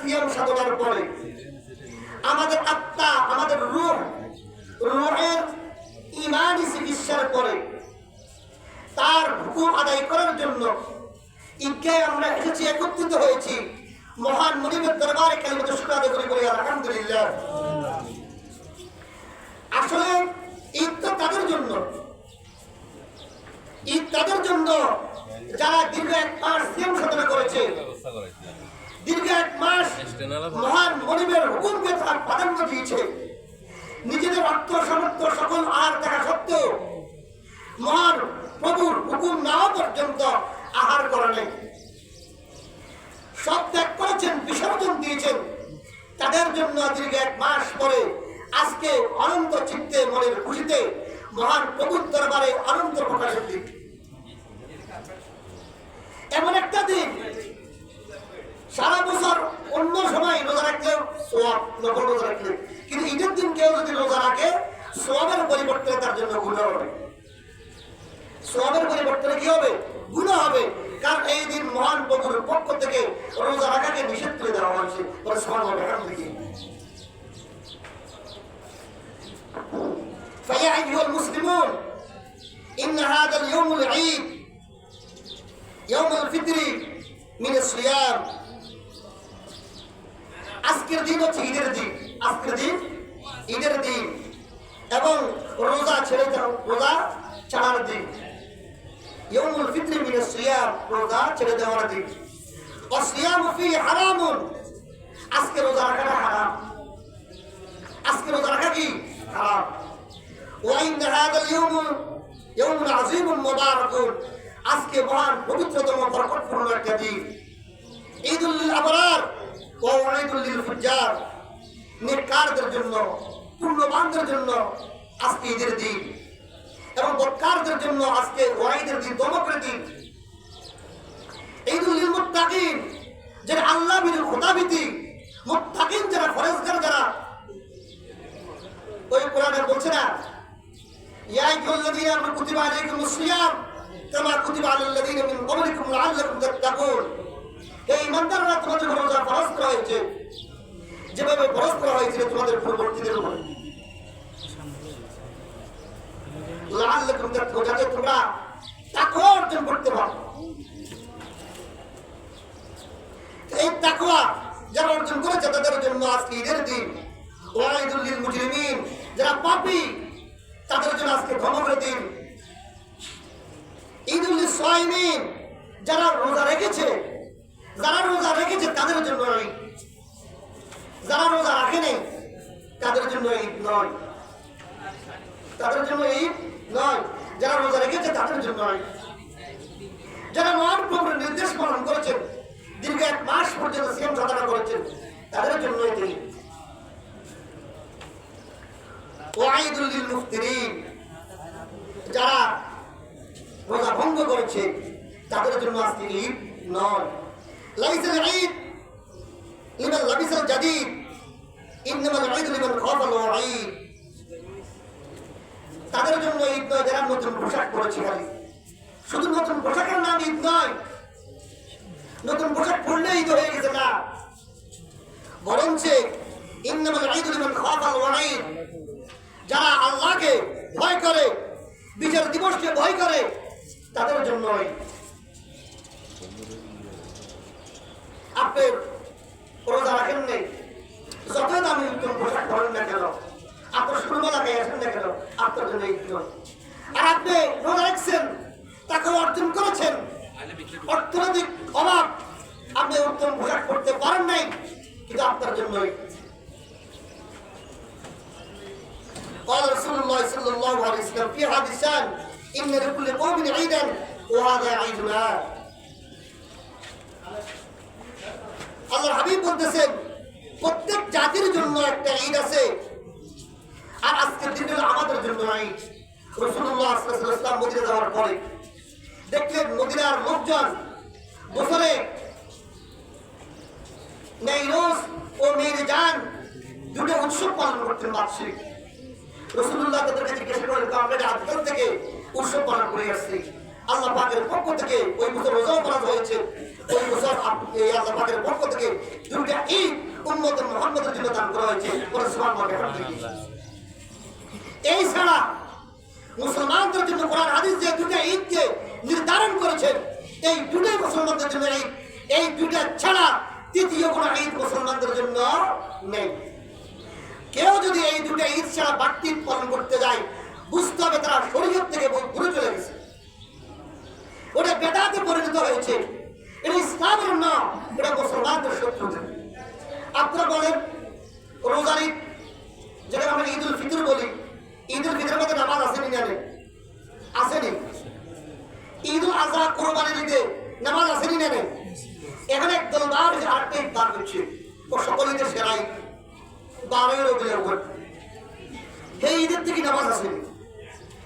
সিয়াম সাধনার পরে আমাদের আত্মা, আমাদের রূহ, রূহের ইমানি চিকিৎসার পরে তার হুকুম আদায় করার জন্য ঈদগায় আমরা এসেছি, একত্রিত হয়েছি। মহান মনিবের দরবারে কালিমত শুক্র আদায় করে বলি, আলহামদুলিল্লাহ। আসলে ঈদ তো তাদের জন্য। ঈদ তাদের জন্য যারা দীর্ঘ এক মাস সিয়াম সাধনা করেছে। দীর্ঘ এক মাস মহান মনিবের হুকুমকে তার প্রাধান্য দিয়েছে। নিজেদের অর্থ সকল আর দেখা সত্ত্বেও মহান প্রভুর হুকুম নাও পর্যন্ত আহার করে নেই। সব ত্যাগ করেছেন, বিসর্জন দিয়েছেন। তাদের জন্য দীর্ঘ এক মাস পরে আজকে অনন্ত চিত্তে মনের খুশিতে মহান প্রভুর দরবারে অনন্ত প্রকাশের দিন। এমন একটা দিন সারা বছর অন্য সময় রোজা রাখলেও সোয়াব নকল রোজা রাখলে কিন্তু ঈদের দিন কেউ যদি রোজা রাখে সোয়াবের পরিবর্তনে তার জন্য গুণা হবে সোয়াবের পরিবর্তনে কি হবে গুণা হবে কারণ এই দিন মহান প্রভুর পক্ষ থেকে রোজা রাখাকে নিষেধ করে দেওয়া হয়েছে বলে সমান হবে এখান থেকে فيا أيها المسلمون إن هذا اليوم العيد يوم الفطر من الصيام আজকের দিন হচ্ছে ঈদের দিন। আজকের দিন ঈদের দিন। এবং রোজা ছেড়ে রোজা ছাড়ার দিন। ইয়মুল ফিত্রি মিনে সিয়াম, রোজা ছেড়ে দেওয়ার দিন। অসিয়াম ফি হারামুন। আজকে রোজা রাখাটা হারাম। আজকে রোজা রাখা কি? হারাম। ওয়াইন হাদাল ইয়মুল ইয়মুল আযীমুন মুবারাকুন। আজকে মহান পবিত্রতম, বরকতপূর্ণ একটা দিন। ঈদুল আবরার ওয়া ঈদুল লিল ফুজ্জার নেককারদের জন্য, পুণ্যবানদের জন্য আজকে ঈদের দিন। এবং বৎকারদের জন্য আজকে ওয়াইদের দিন, দমকের দিন। ঈদুল মুত্তাকিন, যারা আল্লাহ বিরুদ্ধ খোদাবিতি মুত্তাকিন যারা, ফরেজগার যারা, ওই কোরআনে বলছে না, ইয়া আইয়ুহাল্লাযীনা আমানু কুতিবা আলাইকুমুস সিয়াম কামা কুতিবা আলাল লাযীনা মিন ক্বাবলিকুম লাআল্লাকুম এই ইমানদাররা তোমাদের রোজা ফরজ করা হয়েছে, যেভাবে ফরজ করা হয়েছিল তোমাদের পূর্ববর্তীদের উপর। অর্জন এই যারা অর্জন যারা পাপী, তাদের আজকে যারা রোজা রেখেছে যারা রোজা রেখেছে, তাদের জন্য ঈদ যারা রোজা রাখেনি তাদের জন্য ঈদ নয়। তাদের জন্য ঈদ নয়। যারা রোজা রেখেছে, তাদের জন্য ঈদ যারা মহান প্রভুর নির্দেশ পালন করেছেন, দীর্ঘ এক মাস পর্যন্ত সিএম সাধনা করেছেন, তাদের জন্য মুফতিরিন, যারা রোজা ভঙ্গ করেছে, তাদের জন্য আজকে ঈদ নয়। লাইসাল ঈদ লিমান লাবিসাল জাদিদ ইন্নামাল ঈদ লিমান খাফাল ওয়াঈদ তাদের জন্য ঈদ নয়, যারা নতুন পোশাক পরেছে খালি। শুধু নতুন পোশাকের নাম ঈদ নয়, নতুন পোশাক পরলে ঈদ হয়ে গেছে না। বরঞ্চ ইন্নামাল ঈদ লিমান খাফাল ওয়াঈদ যারা আল্লাহকে ভয় করে, বিচার দিবসকে ভয় করে, তাদের জন্য আপনি রোজা রাখেন নেই যতই দামি উত্তম পোশাক ধরেন না কেন আপনার সুরমালাকে আসেন না কেন আপনার জন্য এই দিন আর আপনি রোজা রাখছেন তাকে অর্জন করেছেন অর্থনৈতিক অভাব আপনি উত্তম পোশাক করতে পারেন নাই কিন্তু আপনার জন্যই قال رسول الله صلى الله عليه وسلم في حديثان إن لكل قوم عيدا وهذا عيدنا আল্লাহর হাবিব বলতেছেন, প্রত্যেক জাতির জন্য একটা ঈদ আছে। আর আজকের দিন আমাদের জন্য ঈদ। রসুল্লাহ ইসলাম মদিনা যাওয়ার পরে দেখলেন মদিনার লোকজন বছরে নেইরোজ ও মেয়ের যান দুটো উৎসব পালন করতেন বার্ষিক। রসুল্লাহ তাদেরকে জিজ্ঞাসা করেন তো আমরা আজকাল থেকে উৎসব পালন করে আসছি। আল্লাহ পাকের পক্ষ থেকে ওই বছর রোজাও পালন হয়েছে। ওই বছর এই আল্লাহ পাকের পক্ষ থেকে দুটা ঈদ মোহাম্মদের জন্য দান করা হয়েছে। এই ছাড়া মুসলমানদের জন্য কোরআন হাদিস যে দুটো ঈদকে নির্ধারণ করেছেন এই দুটোই মুসলমানদের জন্য ঈদ। এই দুটা ছাড়া তৃতীয় কোনো ঈদ মুসলমানদের জন্য নেই। কেউ যদি এই দুটো ঈদ ছাড়া বাড়তি পালন করতে যায়, বুঝতে হবে তারা শরীয়ত থেকে ঘুরে চলে গেছে। ওটা বেদাতে পরিণত হয়েছে। এটা ইসলামের নাম এটা মুসলমানদের শত্রু আপনারা বলেন যেটা আমরা ঈদ উল বলি ঈদ উল ফিতরের নামাজ আসেনি জানে আসেনি ঈদ উল আজহা কোরবানির ঈদে নামাজ আসেনি জানে এখানে একদল বার করছে, ও সকল ঈদের সেরাই বারোই রবির উপর এই ঈদের থেকে নামাজ আসেনি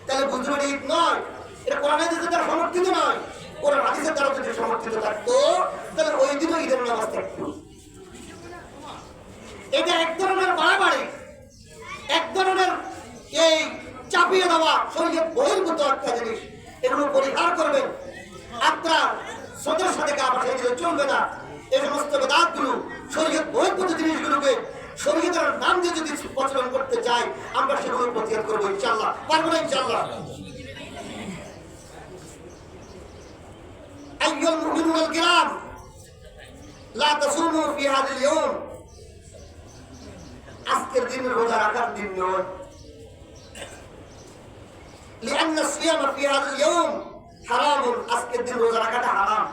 তাহলে এটা ঈদ নয়, এটা কোরআনের দিকে তারা সমর্থিত নয়। কোরআন হাদিসের দ্বারা যদি সমর্থিত থাকতো তাহলে ওই দিনও ঈদের নামাজ এটা এক ধরনের বাড়াবাড়ি এক ধরনের এই চাপিয়ে দেওয়া শরীরে বহির্ভূত একটা জিনিস, এগুলো পরিহার করবেন। আপনার সতের সাথে জিনিস চলবে না। এই সমস্ত বেদাতগুলো শরীরে বহির্ভূত জিনিসগুলোকে শরীরের নাম দিয়ে যদি প্রচলন করতে চাই, আমরা সেগুলো প্রতিহার করব ইনশাল্লাহ পারব না ইনশাল্লাহ أيها المؤمنون الكرام لا تصوموا في هذا اليوم আজকের দিন রোজা রাখার দিন নয় لأن الصيام في هذا اليوم حرام আজকের দিন রোজা রাখাটা হারাম